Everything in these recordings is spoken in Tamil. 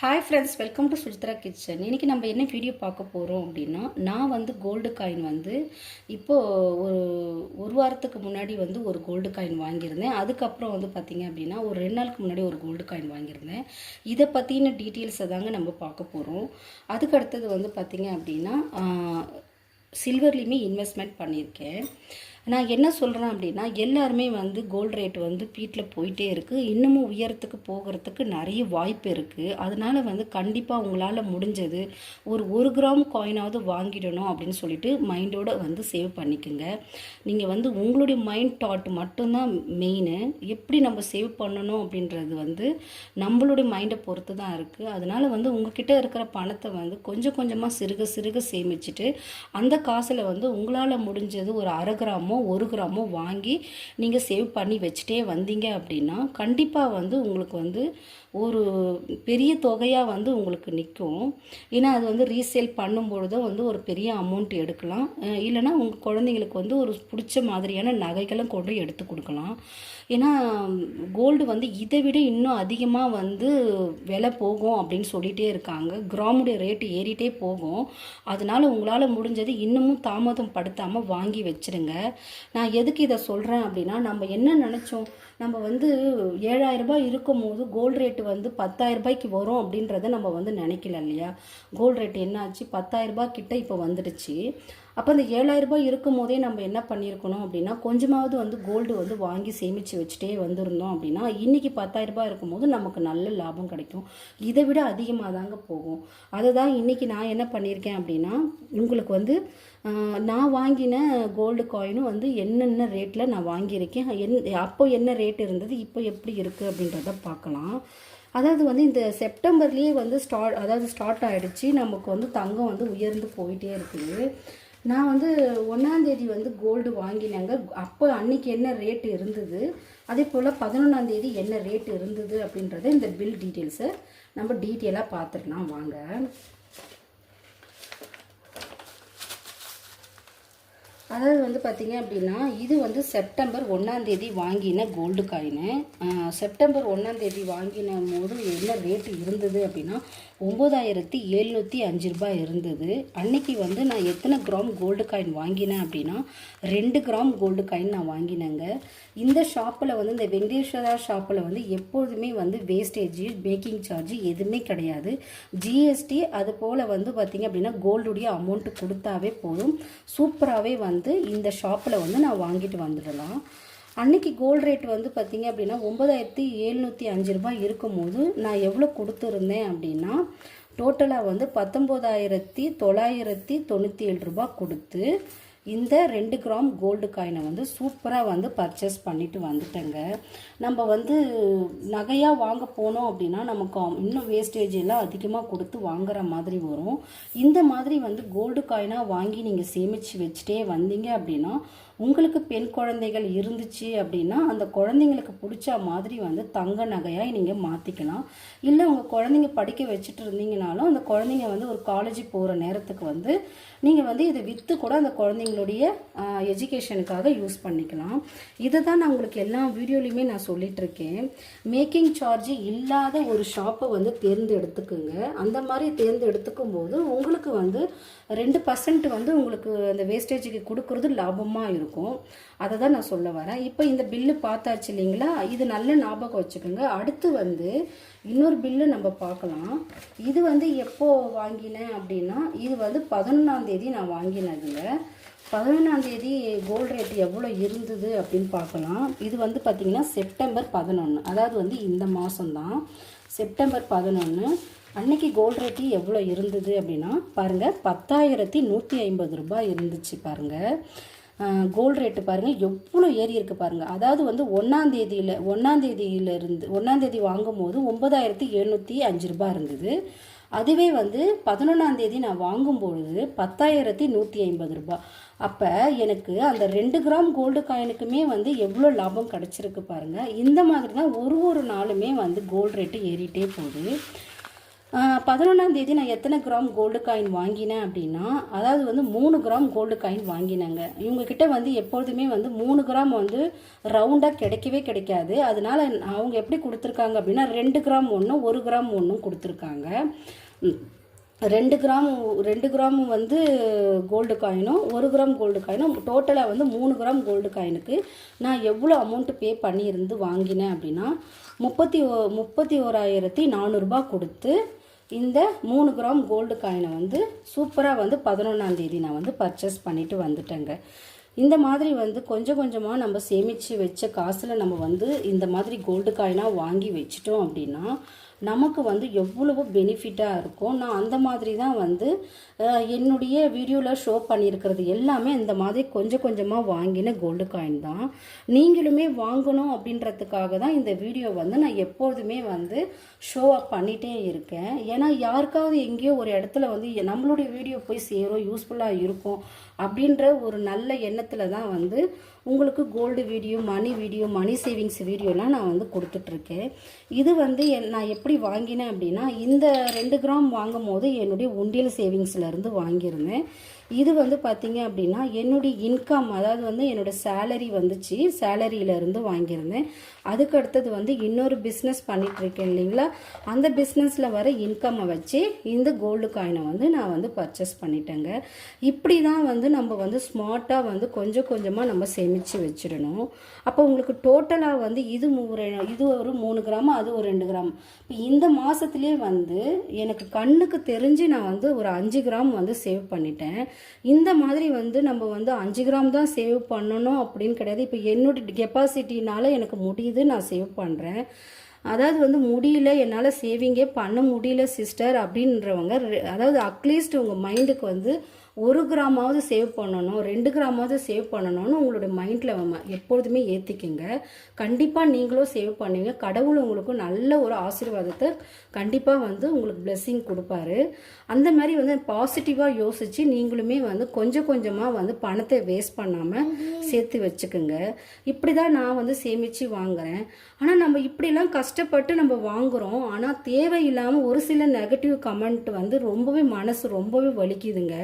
Hi friends welcome to Sujithra kitchen இன்றைக்கி நம்ம என்ன வீடியோ பார்க்க போகிறோம் அப்படின்னா நான் வந்து கோல்டு காயின் வந்து இப்போது ஒரு ஒரு வாரத்துக்கு முன்னாடி வந்து ஒரு கோல்டு காயின் வாங்கியிருந்தேன். அதுக்கப்புறம் வந்து பார்த்திங்க அப்படின்னா ஒரு ரெண்டு நாளுக்கு முன்னாடி ஒரு கோல்டு காயின் வாங்கியிருந்தேன். இதை பற்றின டீட்டெயில்ஸை தாங்க நம்ம பார்க்க போகிறோம் அதுக்கு அடுத்தது வந்து பார்த்திங்க அப்படின்னா சில்வர்லேயுமே இன்வெஸ்ட்மெண்ட் பண்ணியிருக்கேன். நான் என்ன சொல்கிறேன் அப்படின்னா எல்லாருமே வந்து கோல்டு ரேட் வந்து வீட்டில் போயிட்டே இருக்குது இன்னமும் உயரத்துக்கு போகிறதுக்கு நிறைய வாய்ப்பு இருக்குது அதனால் வந்து கண்டிப்பாக உங்களால் முடிஞ்சது ஒரு ஒரு கிராம் காயினாவது வாங்கிடணும் அப்படின்னு சொல்லிட்டு மைண்டோட வந்து சேவ் பண்ணிக்கோங்க. நீங்கள் வந்து உங்களுடைய மைண்ட் தாட் மட்டும்தான் மெயினு எப்படி நம்ம சேவ் பண்ணணும் அப்படின்றது வந்து நம்மளுடைய மைண்டை பொறுத்து தான் இருக்குது அதனால் வந்து உங்ககிட்ட இருக்கிற பணத்தை வந்து கொஞ்சம் கொஞ்சமாக சிறுக சிறுக சேமிச்சுட்டு அந்த காசில் வந்து உங்களால் முடிஞ்சது ஒரு அரை கிராம் ஒரு கிராமோ வாங்கி நீங்கள் சேவ் பண்ணி வச்சுட்டே வந்தீங்க அப்படின்னா கண்டிப்பாக வந்து உங்களுக்கு வந்து ஒரு பெரிய தொகையாக வந்து உங்களுக்கு நிற்கும் ஏன்னா அது வந்து ரீசேல் பண்ணும்பொழுது வந்து ஒரு பெரிய அமௌண்ட் எடுக்கலாம். இல்லைனா இல்லைன்னா உங்கள் குழந்தைங்களுக்கு வந்து ஒரு பிடிச்ச மாதிரியான நகைகளும் கொண்டு எடுத்து கொடுக்கலாம். ஏன்னா கோல்டு வந்து இதை விட இன்னும் அதிகமாக வந்து விலை போகும் அப்படின்னு சொல்லிகிட்டே இருக்காங்க. கிராமுடைய ரேட்டு ஏறிட்டே போகும். அதனால் உங்களால் முடிஞ்சது இன்னமும் தாமதம் படுத்தாமல் வாங்கி வச்சிருங்க. நான் எதுக்கு இதை சொல்கிறேன் அப்படின்னா நம்ம என்ன நினச்சோம்? நம்ம வந்து ஏழாயிரம் ரூபாய் இருக்கும் போது கோல்டு ரேட்டு வந்து பத்தாயிரம் ரூபாய்க்கு வரும் அப்படின்றத நம்ம வந்து நினைக்கல இல்லையா? கோல்டு ரேட் என்னாச்சு? பத்தாயிரரூபா பத்தாயிரம் ரூபாய் கிட்ட இப்போ வந்துடுச்சு. அப்போ அந்த ஏழாயிரம் ரூபாய் இருக்கும் போதே நம்ம என்ன பண்ணியிருக்கணும் அப்படின்னா கொஞ்சமாவது வந்து கோல்டு வந்து வாங்கி சேமித்து வச்சுட்டே வந்திருந்தோம் அப்படின்னா இன்றைக்கி பத்தாயிரரூபா இருக்கும்போது நமக்கு நல்ல லாபம் கிடைக்கும். இதை விட அதிகமாக தாங்க போகும். அதை தான் இன்றைக்கி நான் என்ன பண்ணியிருக்கேன் அப்படின்னா உங்களுக்கு வந்து நான் வாங்கின கோல்டு காயினும் வந்து என்னென்ன ரேட்டில் நான் வாங்கியிருக்கேன் என் அப்போ என்ன ரேட் இருந்தது இப்போ எப்படி இருக்குது அப்படின்றத பார்க்கலாம். அதாவது வந்து இந்த செப்டம்பர்லேயே வந்து ஸ்டார்ட் அதாவது ஸ்டார்ட் ஆகிடுச்சு நமக்கு வந்து தங்கம் வந்து உயர்ந்து போயிட்டே இருக்குது. நான் வந்து ஒன்றாந்தேதி வந்து கோல்டு வாங்கினேங்க. அப்போ அன்னைக்கு என்ன ரேட்டு இருந்தது? அதே போல் பதினொன்றாந்தேதி என்ன ரேட்டு இருந்தது அப்படின்றத இந்த பில் டீட்டெயில்ஸை நம்ம டீட்டெயிலாக பார்த்துக்கலாம் வாங்க. அதாவது வந்து பார்த்தீங்க அப்படின்னா இது வந்து செப்டம்பர் ஒன்றாந்தேதி வாங்கின கோல்டு காயினு செப்டம்பர் ஒன்றாந்தேதி வாங்கின போது என்ன ரேட்டு இருந்தது அப்படின்னா ஒம்பதாயிரத்தி எழுநூற்றி அஞ்சு ரூபாய் இருந்தது. அன்னைக்கு வந்து நான் எத்தனை கிராம் கோல்டு காயின் வாங்கினேன் அப்படின்னா ரெண்டு கிராம் கோல்டு காயின் நான் வாங்கினேங்க. இந்த ஷாப்பில் வந்து இந்த வெங்கடேஸ்வரா ஷாப்பில் வந்து எப்பொழுதுமே வந்து வேஸ்டேஜ் மேக்கிங் சார்ஜ் எதுவுமே கிடையாது. ஜிஎஸ்டி அது போல் வந்து பார்த்திங்க அப்படின்னா கோல்டுடைய அமௌண்ட்டு கொடுத்தாவே போதும். சூப்பராகவே வந்து இந்த ஷாப்பில் வந்து நான் வாங்கிட்டு வந்துடலாம். அன்னைக்கு கோல்டு ரேட் வந்து பார்த்தீங்க அப்படின்னா ஒம்பதாயிரத்தி எழுநூற்றி அஞ்சு ரூபாய் இருக்கும்போது நான் எவ்வளோ கொடுத்துருந்தேன் அப்படின்னா டோட்டலாக வந்து பத்தொம்போதாயிரத்தி தொள்ளாயிரத்தி தொண்ணூற்றி ஏழு ரூபாய் கொடுத்து இந்த ரெண்டு கிராம் கோல்டு காயினை வந்து சூப்பராக வந்து பர்ச்சேஸ் பண்ணிட்டு வந்துட்டேங்க. நம்ம வந்து நகையாக வாங்க போனோம் அப்படின்னா நமக்கு இன்னும் வேஸ்டேஜ் எல்லாம் அதிகமாக கொடுத்து வாங்குற மாதிரி வரும். இந்த மாதிரி வந்து கோல்டு காயினாக வாங்கி நீங்கள் சேமித்து வச்சுட்டே வந்தீங்க அப்படின்னா உங்களுக்கு பெண் குழந்தைகள் இருந்துச்சு அப்படின்னா அந்த குழந்தைங்களுக்கு பிடிச்ச மாதிரி வந்து தங்க நகையாக நீங்கள் மாற்றிக்கலாம் இல்லை உங்கள் குழந்தைங்க படிக்க வச்சுட்டு இருந்தீங்கனாலும் அந்த குழந்தைங்க வந்து ஒரு காலேஜ் போகிற நேரத்துக்கு வந்து நீங்கள் வந்து இதை விற்று கூட அந்த குழந்தைங்களுடைய எஜுகேஷனுக்காக யூஸ் பண்ணிக்கலாம். இதை தான் நான் உங்களுக்கு எல்லா வீடியோலையுமே நான் சொல்லிகிட்ருக்கேன் இருக்கேன். மேக்கிங் சார்ஜ் இல்லாத ஒரு ஷாப்பை வந்து தேர்ந்தெடுத்துக்குங்க. அந்த மாதிரி தேர்ந்தெடுத்துக்கும் போது உங்களுக்கு வந்து ரெண்டு பர்சன்ட் வந்து உங்களுக்கு அந்த வேஸ்டேஜுக்கு கொடுக்கறது லாபமாக இருக்கும். அதை தான் நான் சொல்ல வரேன். இப்போ இந்த பில்லு பார்த்தாச்சு இல்லைங்களா? இது நல்ல ஞாபகம் வச்சுக்கோங்க. அடுத்து வந்து இன்னொரு பில்லு நம்ம பார்க்கலாம். இது வந்து எப்போது வாங்கினேன் அப்படின்னா இது வந்து பதினொன்றாம் தேதி நான் வாங்கினதுங்க பதினொன்றாம் தேதி கோல்டு ரேட் எவ்வளோ இருந்தது அப்படின்னு பார்க்கலாம். இது வந்து பார்த்திங்கன்னா செப்டம்பர் பதினொன்று அதாவது வந்து இந்த மாதம்தான் செப்டம்பர் பதினொன்று அன்னைக்கு கோல்டு ரேட்டு எவ்வளோ இருந்தது அப்படின்னா பாருங்கள் பத்தாயிரத்தி நூற்றி ஐம்பது ரூபாய் இருந்துச்சு பாருங்கள் கோல்டு ரேட்டு பாருங்கள் எவ்வளோ ஏறி இருக்கு பாருங்கள் அதாவது வந்து ஒன்றாந்தேதியில் ஒன்றாந்தேதியிலிருந்து ஒன்றாந்தேதி வாங்கும் போது ஒன்பதாயிரத்தி எழுநூற்றி அஞ்சு ரூபாய் இருந்தது. அதுவே வந்து பதினொன்றாந்தேதி நான் வாங்கும் பொழுது பத்தாயிரத்தி நூற்றி ஐம்பது ரூபாய். அப்போ எனக்கு அந்த ரெண்டு கிராம் கோல்டு காயினுக்குமே வந்து எவ்வளோ லாபம் கிடச்சிருக்கு பாருங்கள் இந்த மாதிரி தான் ஒரு ஒரு நாளுமே வந்து கோல்டு ரேட்டு ஏறிட்டே போகுது. பதினொன்றாம் தேதி நான் எத்தனை கிராம் கோல்டு காயின் வாங்கினேன் அப்படின்னா அதாவது வந்து மூணு கிராம் கோல்டு காயின் வாங்கினேங்க. இவங்கக்கிட்ட வந்து எப்பொழுதுமே வந்து மூணு கிராம் வந்து ரவுண்டாக கிடைக்கவே கிடைக்காது. அதனால அவங்க எப்படி கொடுத்துருக்காங்க அப்படின்னா ரெண்டு கிராம் ஒன்றும் ஒரு கிராம் ஒன்றும் கொடுத்துருக்காங்க. ரெண்டு கிராம் ரெண்டு கிராம் வந்து கோல்டு காயினும் ஒரு கிராம் கோல்டு காயினும் டோட்டலாக வந்து மூணு கிராம் கோல்டு காயினுக்கு நான் எவ்வளோ அமௌண்ட்டு பே பண்ணியிருந்து வாங்கினேன் அப்படின்னா முப்பத்தி ஓ முப்பத்தி ஓராயிரத்தி நானூறுரூபா கொடுத்து இந்த மூணு கிராம் கோல்டு காயினை வந்து சூப்பராக வந்து பதினொன்றாந்தேதி நான் வந்து பர்ச்சேஸ் பண்ணிட்டு வந்துட்டேங்க. இந்த மாதிரி வந்து கொஞ்சம் கொஞ்சமாக நம்ம சேமித்து வச்ச காசில் நம்ம வந்து இந்த மாதிரி கோல்டு காயினாக வாங்கி வச்சிட்டோம் அப்படின்னா நமக்கு வந்து எவ்வளவு பெனிஃபிட்டாக இருக்கும் நான் அந்த மாதிரி தான் வந்து என்னுடைய வீடியோவில் ஷோ பண்ணியிருக்கிறது எல்லாமே இந்த மாதிரி கொஞ்சம் கொஞ்சமாக வாங்கின கோல்டு காயின் தான். நீங்களுமே வாங்கணும் அப்படின்றதுக்காக தான் இந்த வீடியோ வந்து நான் எப்பொழுதுமே வந்து ஷோ அப் பண்ணிகிட்டே இருக்கேன். ஏன்னா யாருக்காவது எங்கேயோ ஒரு இடத்துல வந்து நம்மளுடைய வீடியோ போய் சேரும் யூஸ்ஃபுல்லாக இருக்கும் அப்படின்ற ஒரு நல்ல எண்ணத்தில் தான் வந்து உங்களுக்கு gold video money video money savings வீடியோலாம் நான் வந்து கொடுத்துட்ருக்கேன். இது வந்து என் நான் எப்படி வாங்கினேன் அப்படின்னா இந்த ரெண்டு கிராம் வாங்கும் போது என்னுடைய உண்டியல் சேவிங்ஸ்லேருந்து வாங்கியிருந்தேன். இது வந்து பார்த்தீங்க அப்படின்னா என்னுடைய இன்கம் அதாவது வந்து என்னோட சேலரி வந்துச்சு. சேலரியில இருந்து வாங்கியிருந்தேன். அதுக்கு அடுத்தது வந்து இன்னொரு பிஸ்னஸ் பண்ணிகிட்ருக்கேன் இல்லைங்களா? அந்த பிஸ்னஸில் வர இன்கம்மை வச்சு இந்த கோல்டு காயினை வந்து நான் வந்து பர்ச்சேஸ் பண்ணிட்டேங்க. இப்படி தான் வந்து நம்ம வந்து ஸ்மார்ட்டாக வந்து கொஞ்சம் கொஞ்சமாக நம்ம சேமித்து வச்சிடணும். அப்போ உங்களுக்கு டோட்டலாக வந்து இது ஒரு இது ஒரு மூணு கிராம் அது ஒரு ரெண்டு கிராம். இப்போ இந்த மாதத்துலேயே வந்து எனக்கு கண்ணுக்கு தெரிஞ்சு நான் வந்து ஒரு அஞ்சு கிராம் வந்து சேவ் பண்ணிட்டேன். இந்த மாதிரி வந்து நம்ம வந்து அஞ்சு கிராம் தான் சேவ் பண்ணணும் அப்படின்னு கிடையாது. இப்போ என்னோட கெப்பாசிட்டினால எனக்கு முடியுது நான் சேவ் பண்ணுறேன் அதாவது வந்து முடியல என்னால் சேவிங்கே பண்ண முடியல சிஸ்டர் அப்படின்றவங்க அதாவது அட்லீஸ்ட் உங்கள் மைண்டுக்கு வந்து ஒரு கிராமாவது சேவ் பண்ணணும் ரெண்டு கிராமாவது சேவ் பண்ணணும்னு உங்களோட மைண்டில் எப்பொழுதுமே ஏற்றிக்குங்க கண்டிப்பாக நீங்களும் சேவ் பண்ணுவீங்க கடவுள் உங்களுக்கு நல்ல ஒரு ஆசீர்வாதத்தை கண்டிப்பாக வந்து உங்களுக்கு blessing கொடுப்பாரு. அந்த மாதிரி வந்து பாசிட்டிவாக யோசித்து நீங்களுமே வந்து கொஞ்சம் கொஞ்சமாக வந்து பணத்தை வேஸ்ட் பண்ணாமல் சேர்த்து வச்சுக்குங்க. இப்படி தான் நான் வந்து சேமித்து வாங்குறேன். ஆனால் நம்ம இப்படிலாம் கஷ்டப்பட்டு நம்ம வாங்குறோம். ஆனால் தேவையில்லாமல் ஒரு சில நெகட்டிவ் கமெண்ட் வந்து ரொம்பவே மனசு ரொம்பவே வலிக்குதுங்க.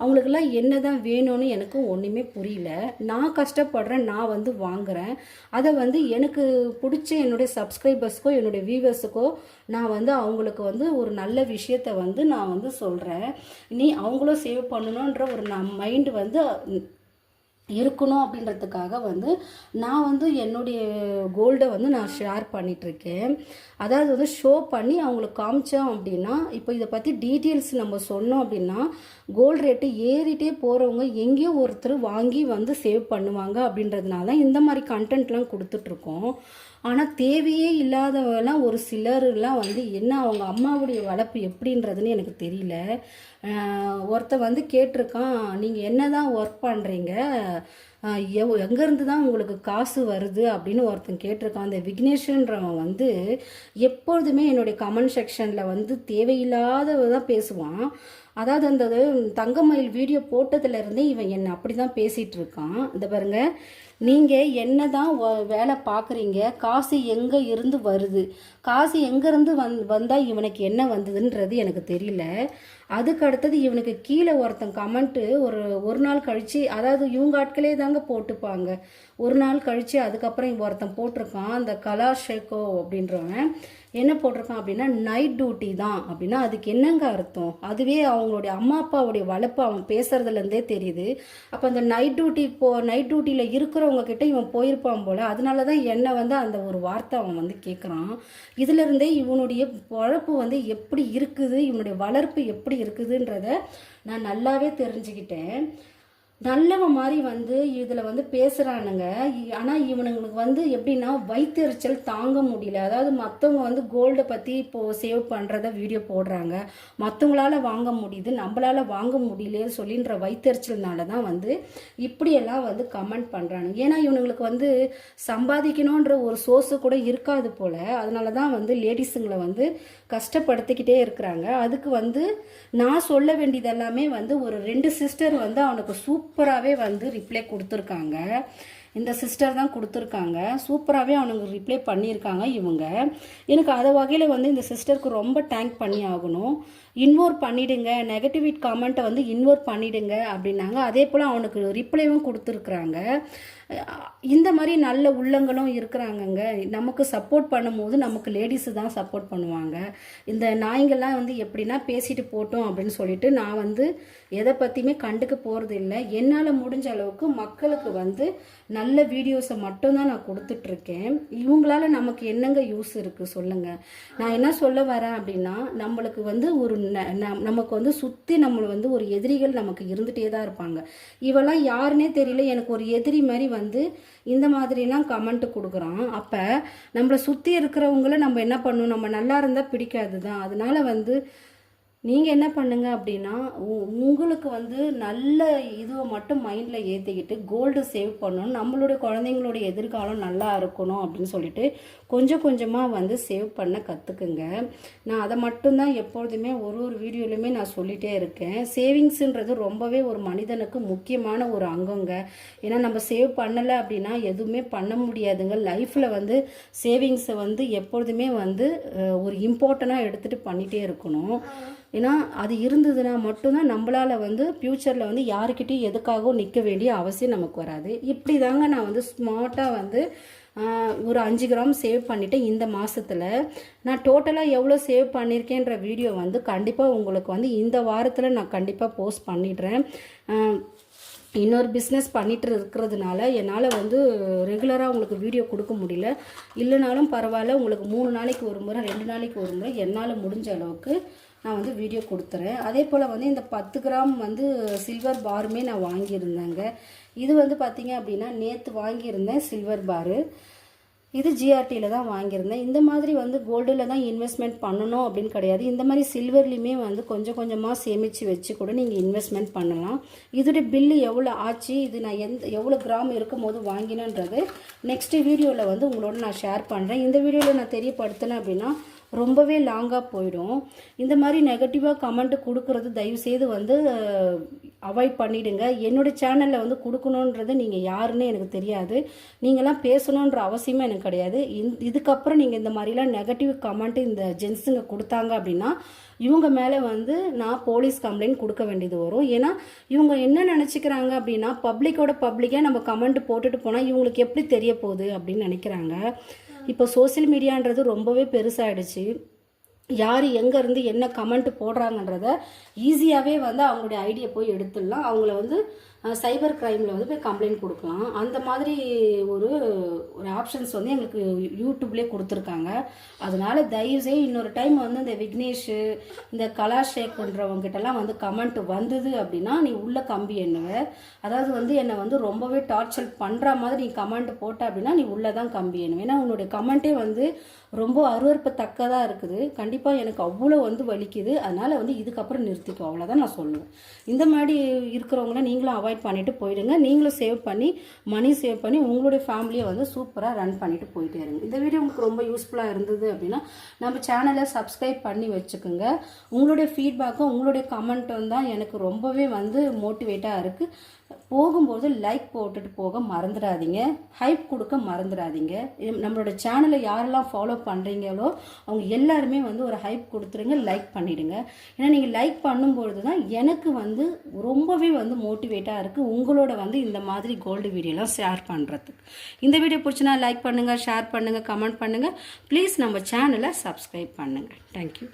அவங்களுக்கெல்லாம் என்ன தான் வேணும்னு எனக்கு ஒன்றுமே புரியல. நான் கஷ்டப்படுறேன் நான் வந்து வாங்குறேன். அதை வந்து எனக்கு பிடிச்ச என்னுடைய சப்ஸ்கிரைபர்ஸ்க்கோ என்னுடைய வியூவர்ஸுக்கோ நான் வந்து அவங்களுக்கு வந்து ஒரு நல்ல விஷயத்தை வந்து நான் வந்து சொல்கிறேன் நீ அவங்களும் சேவ் பண்ணணுன்ற ஒரு நான் மைண்டு வந்து இருக்கணும் அப்படின்றதுக்காக வந்து நான் வந்து என்னுடைய கோல்டை வந்து நான் ஷேர் பண்ணிகிட்ருக்கேன் அதாவது வந்து ஷோ பண்ணி அவங்களுக்கு காமிச்சோம் அப்படின்னா இப்போ இதை பற்றி டீட்டெயில்ஸ் நம்ம சொன்னோம் அப்படின்னா கோல்டு ரேட்டு ஏறிட்டே போகிறவங்க எங்கேயோ ஒருத்தர் வாங்கி வந்து சேவ் பண்ணுவாங்க அப்படின்றதுனால இந்த மாதிரி கண்டென்ட்லாம் கொடுத்துட்ருக்கோம் ஆனால் தேவையே இல்லாதவங்களாம் ஒரு சிலர்லாம் வந்து என்ன அவங்க அம்மாவுடைய வளர்ப்பு எப்படின்றதுன்னு எனக்கு தெரியல. ஆஹ் ஒருத்தன் வந்து கேட்டிருக்கான் நீங்கள் என்ன தான் ஒர்க் பண்ணுறீங்க எவ் எங்கேருந்து தான் உங்களுக்கு காசு வருது அப்படின்னு ஒருத்தன் கேட்டிருக்கான். அந்த விக்னேஷன்றவன் வந்து எப்பொழுதுமே என்னுடைய கமெண்ட் செக்ஷனில் வந்து தேவையில்லாதவ தான் பேசுவான். அதாவது அந்த தங்கமயில் வீடியோ போட்டதுலேருந்தே இவன் என்னை அப்படி தான் பேசிகிட்டு இருக்கான். இந்த பாருங்க நீங்கள் என்ன தான் வேலை பார்க்குறீங்க காசு எங்கே இருந்து வருது? காசு எங்கேருந்து வந் வந்தால் இவனுக்கு என்ன வந்ததுன்றது எனக்கு தெரியல. அதுக்கு அடுத்தது இவனுக்கு கீழே ஒருத்தன் கமெண்ட்டு ஒரு ஒரு நாள் கழித்து அதாவது இவங்க ஆட்களே தாங்க போட்டுப்பாங்க. ஒரு நாள் கழித்து அதுக்கப்புறம் ஒருத்தன் போட்டிருக்கான் அந்த கலா ஷேக்கோ அப்படின்றவன். என்ன போட்டிருக்கான் அப்படின்னா நைட் டியூட்டி தான். அப்படின்னா அதுக்கு என்னங்க அர்த்தம்? அதுவே அவங்களுடைய அம்மா அப்பாவுடைய வளர்ப்பு அவன் பேசுறதுலேருந்தே தெரியுது. அப்போ அந்த நைட் டியூட்டி போ நைட் டியூட்டியில் இருக்கிறவங்க கிட்ட இவன் போயிருப்பான் போல. அதனால தான் என்னை வந்து அந்த ஒரு வார்த்தை அவன் வந்து கேட்குறான் இதுலேருந்தே இவனுடைய பொழப்பு வந்து எப்படி இருக்குது இவனுடைய வளர்ப்பு எப்படி இருக்குதுன்றத நான் நல்லாவே தெரிஞ்சுக்கிட்டேன். நல்லவன் மாதிரி வந்து இதில் வந்து பேசுகிறானுங்க ஆனால் இவனுங்களுக்கு வந்து எப்படின்னா வயிற்றெரிச்சல் தாங்க முடியல. அதாவது மற்றவங்க வந்து கோல்டை பற்றி இப்போது சேவ் பண்ணுறத வீடியோ போடுறாங்க. மற்றவங்களால வாங்க முடியுது நம்மளால வாங்க முடியலையே சொல்லின்ற வயிற்றெரிச்சல்னால தான் வந்து இப்படியெல்லாம் வந்து கமெண்ட் பண்ணுறானுங்க ஏன்னா இவனுங்களுக்கு வந்து சம்பாதிக்கணுன்ற ஒரு சோர்ஸு கூட இருக்காது போல். அதனால தான் வந்து லேடிஸுங்களை வந்து கஷ்டப்படுத்திக்கிட்டே இருக்கிறாங்க. அதுக்கு வந்து நான் சொல்ல வேண்டியதெல்லாமே வந்து ஒரு ரெண்டு சிஸ்டர் வந்து அவனுக்கு சூப்பராகவே வந்து ரிப்ளை கொடுத்துருக்காங்க. இந்த சிஸ்டர் தான் கொடுத்துருக்காங்க. சூப்பராகவே அவனுங்க ரிப்ளை பண்ணியிருக்காங்க இவங்க. எனக்கு அதை வகையில் வந்து இந்த சிஸ்டருக்கு ரொம்ப தேங்க் பண்ணி ஆகணும். இன்வோர் பண்ணிவிடுங்க நெகட்டிவிட் கமெண்ட்டை வந்து இன்வோர் பண்ணிவிடுங்க அப்படின்னாங்க. அதே போல் அவனுக்கு ரிப்ளைவும் கொடுத்துருக்குறாங்க. இந்த மாதிரி நல்ல உள்ளங்களும் இருக்கிறாங்கங்க. நமக்கு சப்போர்ட் பண்ணும்போது நமக்கு லேடிஸு தான் சப்போர்ட் பண்ணுவாங்க. இந்த நாய்ங்கள்லாம் வந்து எப்படின்னா பேசிட்டு போட்டோம் அப்படின்னு சொல்லிட்டு நான் வந்து எதை பற்றியுமே கண்டுக்க போகிறது இல்லை. என்னால் முடிஞ்ச அளவுக்கு மக்களுக்கு வந்து நல்ல வீடியோஸை மட்டும்தான் நான் கொடுத்துட்ருக்கேன். இவங்களால நமக்கு என்னங்க யூஸ் இருக்குது சொல்லுங்கள் நான் என்ன சொல்ல வரேன் அப்படின்னா நம்மளுக்கு வந்து ஒரு ந- நமக்கு வந்து சுற்றி நம்மளை வந்து ஒரு எதிரிகள் நமக்கு இருந்துகிட்டே தான் இருப்பாங்க. இவெல்லாம் யாருன்னே தெரியல. எனக்கு ஒரு எதிரி மாதிரி வந்து வந்து இந்த மாதிரிலாம் கமெண்ட் கொடுக்குறான். அப்போ நம்மளை சுற்றி இருக்கிறவங்கள நம்ம என்ன பண்ணணும் நம்ம நல்லா இருந்தால் பிடிக்காது தான் அதனால வந்து நீங்கள் என்ன பண்ணுங்க அப்படின்னா உ- உங்களுக்கு வந்து நல்ல இதுவை மட்டும் மைண்டில் ஏற்றிக்கிட்டு கோல்டு சேவ் பண்ணணும். நம்மளுடைய குழந்தைங்களுடைய எதிர்காலம் நல்லா இருக்கணும் அப்படின்னு சொல்லிட்டு கொஞ்சம் கொஞ்சமாக வந்து சேவ் பண்ண கற்றுக்குங்க நான் அதை மட்டும்தான் எப்பொழுதுமே ஒரு ஒரு வீடியோலையுமே நான் சொல்லிகிட்டே இருக்கேன். சேவிங்ஸுன்றது ரொம்பவே ஒரு மனிதனுக்கு முக்கியமான ஒரு அங்கங்க. ஏன்னா நம்ம சேவ் பண்ணலை அப்படின்னா எதுவுமே பண்ண முடியாதுங்க. லைஃப்பில் வந்து சேவிங்ஸை வந்து எப்பொழுதுமே வந்து ஒரு இம்பார்ட்டண்ட்டாக எடுத்துகிட்டு பண்ணிகிட்டே இருக்கணும். ஏன்னா அது இருந்ததுன்னா மட்டும்தான் நம்மளால் வந்து ஃப்யூச்சரில் வந்து யாருக்கிட்டையும் எதுக்காகவும் நிற்க வேண்டிய அவசியம் நமக்கு வராது. இப்படி தாங்க நான் வந்து ஸ்மார்ட்டாக வந்து ஒரு அஞ்சு கிராம் சேவ் பண்ணிவிட்டேன் இந்த மாதத்தில் நான் டோட்டலாக எவ்வளோ சேவ் பண்ணியிருக்கேன்ற வீடியோ வந்து கண்டிப்பாக உங்களுக்கு வந்து இந்த வாரத்தில் நான் கண்டிப்பாக போஸ்ட் பண்ணிடுறேன். இன்னொரு பிஸ்னஸ் பண்ணிட்டு இருக்கிறதுனால என்னால் வந்து ரெகுலராக உங்களுக்கு வீடியோ கொடுக்க முடியல. இல்லைனாலும் பரவாயில்ல உங்களுக்கு மூணு நாளைக்கு ஒரு முறை ரெண்டு நாளைக்கு ஒரு முறை என்னால் முடிஞ்ச அளவுக்கு நான் வந்து வீடியோ கொடுத்துறேன். அதே போல் வந்து இந்த பத்து கிராம் வந்து சில்வர் பாருமே நான் வாங்கியிருந்தேங்க. இது வந்து பார்த்தீங்க அப்படின்னா நேற்று வாங்கியிருந்தேன் சில்வர் பாரு இது ஜிஆர்டியில் தான் வாங்கியிருந்தேன். இந்த மாதிரி வந்து கோல்டில் தான் இன்வெஸ்ட்மெண்ட் பண்ணணும் அப்படின்னு கிடையாது. இந்த மாதிரி சில்வர்லேயுமே வந்து கொஞ்சம் கொஞ்சமாக சேமித்து வச்சு கூட நீங்கள் இன்வெஸ்ட்மெண்ட் பண்ணலாம். இதோடைய பில்லு எவ்வளோ ஆச்சு? இது நான் எந்த எவ்வளோ கிராம் இருக்கும் போது வாங்கினேன்றது நெக்ஸ்ட் வீடியோவில் வந்து உங்களோட நான் ஷேர் பண்ணுறேன் இந்த வீடியோவில் நான் தெரியப்படுத்தினேன் அப்படின்னா ரொம்பவே லாங்காக போயிடும். இந்த மாதிரி நெகட்டிவாக கமெண்ட் கொடுக்கறது தயவுசெய்து வந்து அவாய்ட் பண்ணிவிடுங்க என்னோட சேனலில் வந்து கொடுக்கணுன்றது நீங்கள் யாருன்னு எனக்கு தெரியாது. நீங்களாம் பேசணுன்ற அவசியமே எனக்கு கிடையாது. இந் இதுக்கப்புறம் நீங்கள் இந்த மாதிரிலாம் நெகட்டிவ் கமெண்ட் இந்த ஜென்ஸுங்க கொடுத்தாங்க அப்படின்னா இவங்க மேலே வந்து நான் போலீஸ் கம்ப்ளைண்ட் கொடுக்க வேண்டியது வரும். ஏன்னா இவங்க என்ன நினச்சிக்கிறாங்க அப்படின்னா பப்ளிக்கோட பப்ளிக்காக நம்ம கமெண்ட் போட்டுட்டு போனால் இவங்களுக்கு எப்படி தெரிய போகுது அப்படின்னு நினைக்கிறாங்க. இப்போ சோஷியல் மீடியான்றது ரொம்பவே பெருசாகிடுச்சு யார் எங்கேருந்து என்ன கமெண்ட் போடுறாங்கன்றத ஈஸியாகவே வந்து அவங்களுடைய ஐடியை போய் எடுத்துடலாம். அவங்கள வந்து சைபர் க்ரைமில் வந்து போய் கம்ப்ளைண்ட் கொடுக்கலாம். அந்த மாதிரி ஒரு ஒரு ஆப்ஷன்ஸ் வந்து எங்களுக்கு யூடியூப்லேயே கொடுத்துருக்காங்க. அதனால தயவுசெய்து இன்னொரு டைம் வந்து இந்த விக்னேஷ் இந்த கலாஷேக்ன்றவங்ககிட்டலாம் வந்து கமெண்ட் வந்தது அப்படின்னா நீ உள்ள கம்பி எண்ணுவ அதாவது வந்து என்னை வந்து ரொம்பவே டார்ச்சர் பண்ணுற மாதிரி நீ கமெண்ட் போட்ட அப்படின்னா நீ உள்ளே தான் கம்பி எண்ணுவ ஏன்னா உன்னுடைய கமெண்ட்டே வந்து ரொம்ப அருவறுப்பத்தக்கதாக இருக்குது. கண்டிப்பாக எனக்கு அவ்வளோ வந்து வலிக்குது. அதனால் வந்து இதுக்கப்புறம் நிறுத்திக்கோ. அவ்வளோதான் நான் சொல்லுவேன். இந்த மாதிரி இருக்கிறவங்கள நீங்களும் அவாய்ட் பண்ணிட்டு போயிடுங்க. நீங்களும் சேவ் பண்ணி மணி சேவ் பண்ணி உங்களுடைய ஃபேமிலியை வந்து சூப்பராக ரன் பண்ணிட்டு போயிட்டே இருங்க. இந்த வீடியோ உங்களுக்கு ரொம்ப யூஸ்ஃபுல்லாக இருந்தது அப்படின்னா நம்ம சேனலை சப்ஸ்கிரைப் பண்ணி வச்சுக்கோங்க. உங்களுடைய ஃபீட்பேக்கும் உங்களுடைய கமெண்ட்டும் தான் எனக்கு ரொம்பவே வந்து மோட்டிவேட்டாக இருக்குது போகும்போது லைக் போட்டுட்டு போக மறந்துடாதீங்க. ஹைப் கொடுக்க மறந்துடாதீங்க. நம்மளோட சேனலை யாரெல்லாம் ஃபாலோ பண்ணுறீங்களோ அவங்க எல்லாருமே வந்து ஒரு ஹைப் கொடுத்துருங்க லைக் பண்ணிடுங்க. ஏன்னா நீங்கள் லைக் பண்ணும்பொழுது தான் எனக்கு வந்து ரொம்பவே வந்து மோட்டிவேட்டாக இருக்குது உங்களோட வந்து இந்த மாதிரி கோல்டு வீடியோலாம் ஷேர் பண்ணுறதுக்கு இந்த வீடியோ பிடிச்சினா லைக் பண்ணுங்கள் ஷேர் பண்ணுங்கள் கமெண்ட் பண்ணுங்கள் ப்ளீஸ் நம்ம சேனலை சப்ஸ்கிரைப் பண்ணுங்கள் தேங்க்யூ